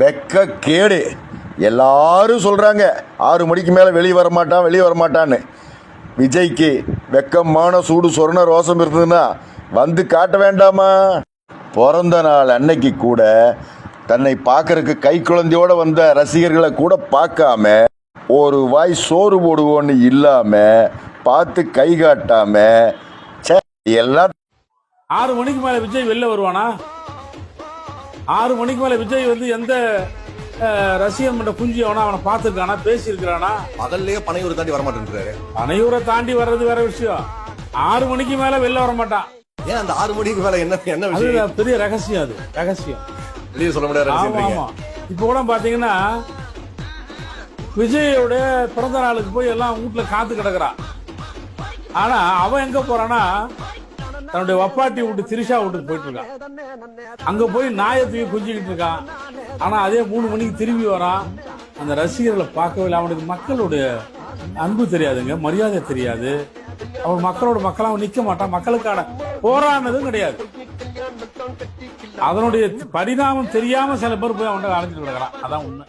வெக்க கேடு எல்லாரும் சொல்கிறாங்க ஆறு மணிக்கு மேலே வெளியே வர மாட்டான் வெளியே வர மாட்டான்னு விஜய்க்கு வெக்கமான சூடு சொர்ண ரோசம் இருந்ததுன்னா வந்து காட்ட வேண்டாமா? பிறந்த நாள் அன்னைக்கு கூட தன்னை பார்க்கறதுக்கு கை குழந்தையோடு வந்த ரசிகர்களை கூட பார்க்காம ஒரு வாய் சோறு போடுவோன்னு இல்லாமல் பார்த்து கை காட்டாம ச்சே, எல்லாம் ஆறு மணிக்கு மேலே விஜய் வெளில வருவானா? ஆறு மணிக்கு மேல விஜய் வந்து எந்த ரசிகன் மன்ற குஞ்சி அவனா அவனை பார்த்துருக்கானா பேசியிருக்கிறானா? பகல்லையே பனையூர் தாண்டி வரமாட்டேன்றாரு. அனைவரை தாண்டி வர்றது வேற விஷயம். ஆறு மணிக்கு மேல வெளில வர மாட்டான் ஏன் அந்த ஆறு மணிக்கு மேல என்ன என்ன விஷயம்? பெரிய ரகசியம் அது ரகசியம். வெளியே சொல்ல முடியாது ஆமா. ஆமா. இப்போ கூட பாத்தீங்கன்னா விஜயோட பிறந்த நாளுக்கு போய் எல்லாம் வீட்டுல காத்து கிடக்குறான். ஆனா அவன் எங்க போறானா தன்னுடைய வப்பாட்டி வீட்டு திரிஷா வீட்டுக்கு போயிட்டு இருக்கான். அங்க போய் நாயை தூக்கி குஞ்சிக்கிட்டு இருக்கான். ஆனா அதே மூணு மணிக்கு திரும்பி வரான். அந்த ரசிகர்களை பார்க்கவே இல்லை. அவனுக்கு மக்களுடைய அன்பு தெரியாதுங்க. மரியாதை தெரியாது. அவன் மக்களோட மக்களாக நிக்க மாட்டான். மக்களுக்கான போராடினதும் கிடையாது. அதனுடைய பரிணாமம் தெரியாம சில பேர் போய் அவன்கிட்ட அழைச்சிட்டு கிடக்கிறான். அதான் உண்மை.